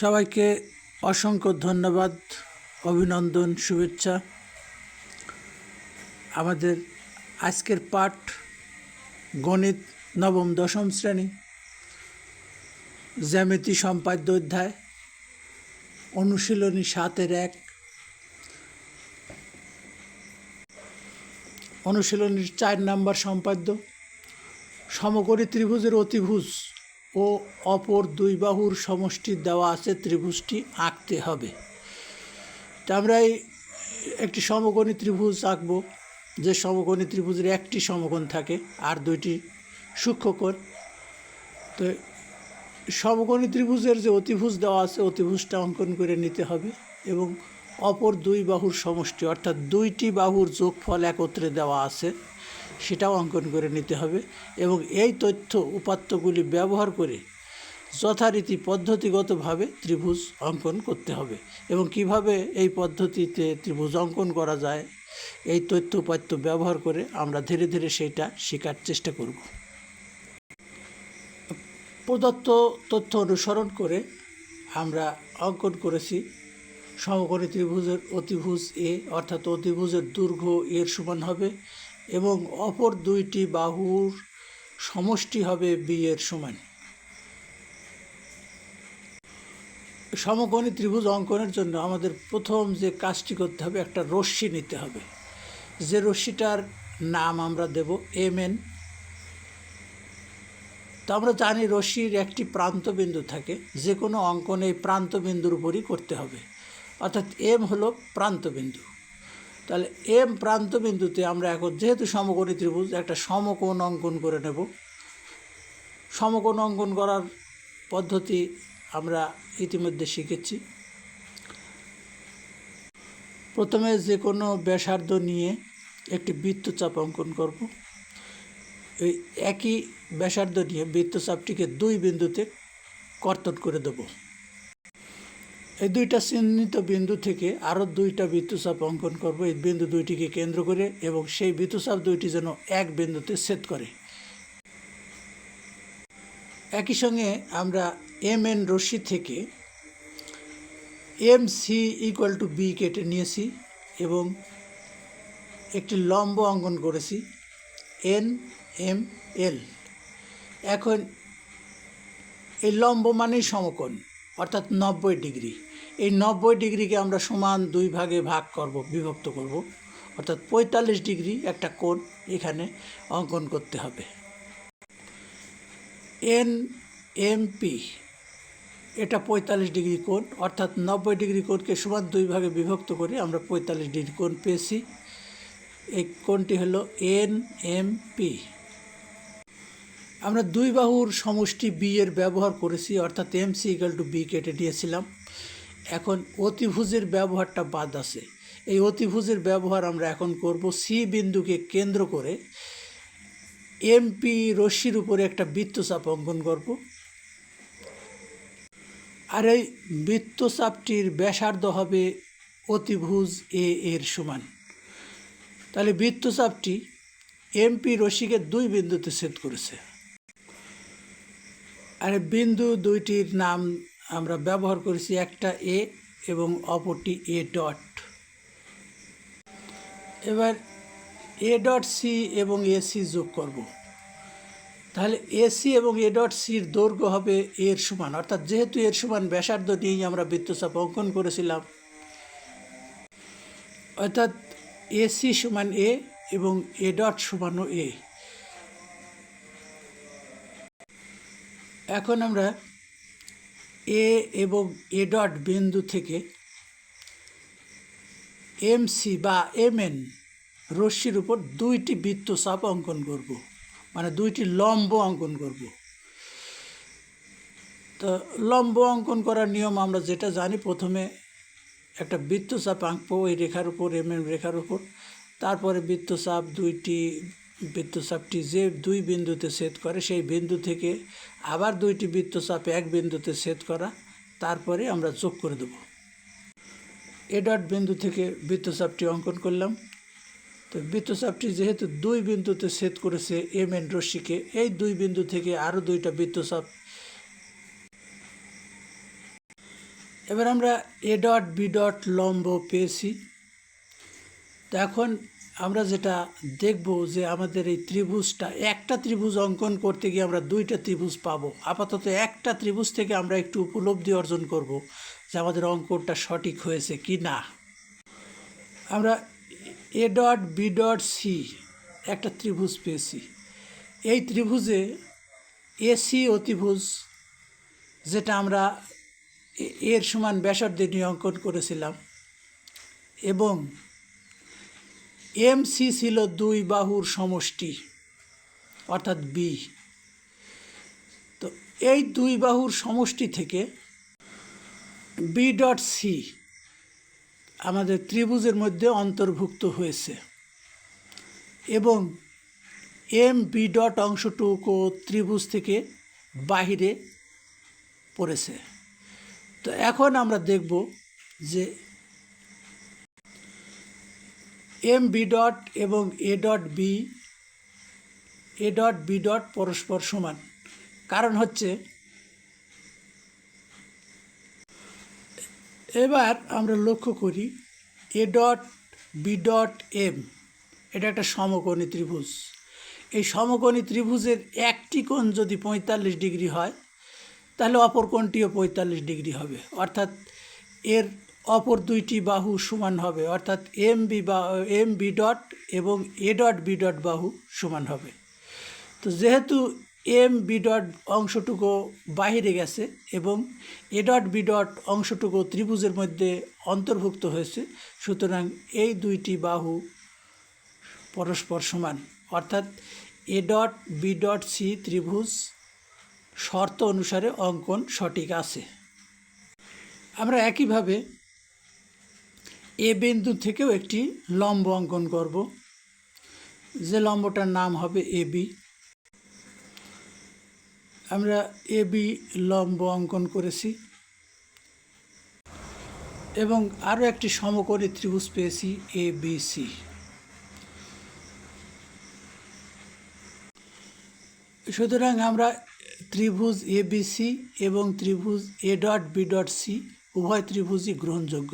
সবাইকে অসংখ্য ধন্যবাদ, অভিনন্দন, শুভেচ্ছা। আমাদের আজকের পাঠ গণিত নবম দশম শ্রেণি, জ্যামিতি সম্পাদ্য অধ্যায়, অনুশীলনী সাতের এক। অনুশীলনীর চার নাম্বার সম্পাদ্য সমকরী ত্রিভুজের অতিভুজ। ও অপর দুই বাহুর সমষ্টি দেওয়া আছে ত্রিভুজটি আঁকতে হবে। তা আমরা এই একটি সমকোণী ত্রিভুজ আঁকবো, যে সমকোণী ত্রিভুজের একটি সমকোণ থাকে আর দুইটি সূক্ষ্মকোণ তো সমকোণী ত্রিভুজের যে অতিভুজ দেওয়া আছে, অতিভুজটা অঙ্কন করে নিতে হবে এবং অপর দুই বাহুর সমষ্টি অর্থাৎ দুইটি বাহুর যোগফল একত্রে দেওয়া আছে। সেটাও অঙ্কন করে নিতে হবে এবং এই তথ্য উপাত্তগুলি ব্যবহার করে যথারীতি পদ্ধতিগতভাবে ত্রিভুজ অঙ্কন করতে হবে এবং কীভাবে এই পদ্ধতিতে ত্রিভুজ অঙ্কন করা যায়, এই তথ্য উপাত্ত ব্যবহার করে আমরা ধীরে ধীরে সেটা শেখার চেষ্টা করব। প্রদত্ত তথ্য অনুসরণ করে আমরা অঙ্কন করেছি। সমকোণী ত্রিভুজের অতিভুজ এ অর্থাৎ অতিভুজের দৈর্ঘ্য এর সমান হবে। এবং অপর দুইটি বাহুর সমষ্টি হবে বি এর সমান। সমকোণী ত্রিভুজ অঙ্কনের জন্য আমাদের প্রথম যে কাজটি করতে হবে, একটা রশ্মি নিতে হবে। যে রশ্মিটার নাম আমরা দেব এম এন তো আমরা জানি রশ্মির একটি প্রান্তবিন্দু থাকে যে কোনো অঙ্কন এই প্রান্তবিন্দুর উপরই করতে হবে। অর্থাৎ এম হলো প্রান্তবিন্দু। তাহলে এম প্রান্তবিন্দুতে আমরা এখন যেহেতু সমকোণী ত্রিভুজ, একটা সমকোণ অঙ্কন করে নেব। সমকোণ অঙ্কন করার পদ্ধতি আমরা ইতিমধ্যে শিখেছি। প্রথমে যে কোনো ব্যাসার্ধ নিয়ে একটি বৃত্তচাপ অঙ্কন করব। এই একই ব্যাসার্ধ নিয়ে বৃত্তচাপটিকে দুই বিন্দুতে কর্তন করে দেবো। এই দুইটা চিহ্নিত বিন্দু থেকে আরও দুইটা বৃত্তচাপ অঙ্কন করব। এই বিন্দু দুইটিকে কেন্দ্র করে এবং সেই বৃত্তচাপ দুইটি যেন এক বিন্দুতে ছেদ করে। একই সঙ্গে আমরা এম এন রশ্মি থেকে M C equal to B কেটে নিয়েছি এবং একটি লম্ব অঙ্কন করেছি, এন, এম, এল। এখন এই লম্ব মানেই সমকোণ। অর্থাৎ নব্বই ডিগ্রি। এই নব্বই ডিগ্রিকে আমরা সমান দুই ভাগে ভাগ করব, বিভক্ত করব। অর্থাৎ পঁয়তাল্লিশ ডিগ্রি একটা কোণ এখানে অঙ্কন করতে হবে। এন এম পি এটা পঁয়তাল্লিশ ডিগ্রি কোণ। অর্থাৎ নব্বই ডিগ্রি কোণকে সমান দুই ভাগে বিভক্ত করে আমরা পঁয়তাল্লিশ ডিগ্রি কোণ পেয়েছি। এই কোণটি হলো এন এম পি আমরা দুই বাহুর সমষ্টি বি এর ব্যবহার করেছি, অর্থাৎ M C equal to B কেটে নিয়েছিলাম এখন অতিভুজের ব্যবহারটা বাদ আছে। এই অতিভুজের ব্যবহার আমরা এখন করব সি বিন্দুকে কেন্দ্র করে। এমপি রশ্মির উপরে একটা বৃত্তচাপ অঙ্কন করব। আর এই বৃত্তচাপটির ব্যাসার্ধ হবে অতিভুজ এ এর সমান। তাহলে বৃত্তচাপটি এমপি রশ্মিকে দুই বিন্দুতে ছেদ করেছে। আর বিন্দু দুইটির নাম আমরা ব্যবহার করেছি, একটা এ এবং অপরটি এ ডট এবার এ ডট সি এবং এ সি যোগ করব। তাহলে এসি এবং এ ডট সির দৈর্ঘ্য হবে এর সমান। অর্থাৎ যেহেতু এর সমান, ব্যাসার্ধ নিয়েই আমরা বৃত্তচাপ অঙ্কন করেছিলাম। অর্থাৎ এসি সমান এ এবং এ ডট সমানও এ এখন আমরা এ এবং এ ডট বিন্দু থেকে এম সি বা এম এন রশ্মির উপর দুইটি বৃত্তচাপ অঙ্কন করব। মানে দুইটি লম্ব অঙ্কন করব। তো লম্ব অঙ্কন করার নিয়ম আমরা যেটা জানি, প্রথমে একটা বৃত্তচাপ আঁকবো ওই রেখার উপর এম এম রেখার উপর। তারপরে বৃত্তচাপ দুইটি বৃত্তচাপটি যে দুই বিন্দুতে ছেদ করে, সেই বিন্দু থেকে আবার দুইটি বৃত্তচাপ এক বিন্দুতে ছেদ করা, তারপরে আমরা যোগ করে দেব। এ ডট বিন্দু থেকে বৃত্তচাপটি অঙ্কন করলাম। তো বৃত্তচাপটি যেহেতু দুই বিন্দুতে ছেদ করেছে এম এন রশ্মিকে, এই দুই বিন্দু থেকে আরও দুইটা বৃত্তচাপ। এবার আমরা এ ডট বি ডট লম্ব পেয়েছি। তো এখন আমরা যেটা দেখব যে আমাদের এই ত্রিভুজটা একটা ত্রিভুজ অঙ্কন করতে গিয়ে আমরা দুইটা ত্রিভুজ পাব। আপাতত একটা ত্রিভুজ থেকে আমরা একটু উপলব্ধি অর্জন করব যে আমাদের অঙ্কনটা সঠিক হয়েছে কি না। আমরা A dot B dot C একটা ত্রিভুজ পেয়েছি। এই ত্রিভুজে এসি অতিভুজ যেটা আমরা এর সমান ব্যাসার্ধে নিয়ে অঙ্কন করেছিলাম এবং এম সি ছিল দুই বাহুর সমষ্টি, অর্থাৎ বি তো এই দুই বাহুর সমষ্টি থেকে বি ডট সি আমাদের ত্রিভুজের মধ্যে অন্তর্ভুক্ত হয়েছে এবং এম বি ডট অংশটুকু ত্রিভুজ থেকে বাহিরে পড়েছে। তো এখন আমরা দেখব যে এম বি ডট এবং A dot B A dot B dot পরস্পর সমান। কারণ হচ্ছে, এবার আমরা লক্ষ্য করি A dot B dot M এটা একটা সমকোণী ত্রিভুজ। এই সমকোণী ত্রিভুজের একটি কোণ যদি পঁয়তাল্লিশ ডিগ্রি হয়, তাহলে অপর কোণটিও পঁয়তাল্লিশ ডিগ্রি হবে। অর্থাৎ এর অপর দুইটি বাহু সমান হবে, অর্থাৎ এম বি বা এম বি ডট এবং এ ডট বি ডট বাহু সমান হবে। তো যেহেতু এম বি ডট অংশটুকু বাহিরে গেছে এবং এ ডট বি ডট অংশটুকু ত্রিভুজের মধ্যে অন্তর্ভুক্ত হয়েছে, সুতরাং এই দুইটি বাহু পরস্পর সমান। অর্থাৎ A dot B dot C ত্রিভুজ শর্ত অনুসারে অঙ্কন সঠিক আছে। আমরা একইভাবে এ বিন্দু থেকেও একটি লম্ব অঙ্কন করব। যে লম্বটার নাম হবে এ বি। আমরা এ বি লম্ব অঙ্কন করেছি। এবং আরও একটি সমকোণী ত্রিভুজ পেয়েছি, এ বি সি। সুতরাং আমরা ত্রিভুজ এ বি সি এবং ত্রিভুজ A dot B dot C, উভয় ত্রিভুজই গ্রহণযোগ্য।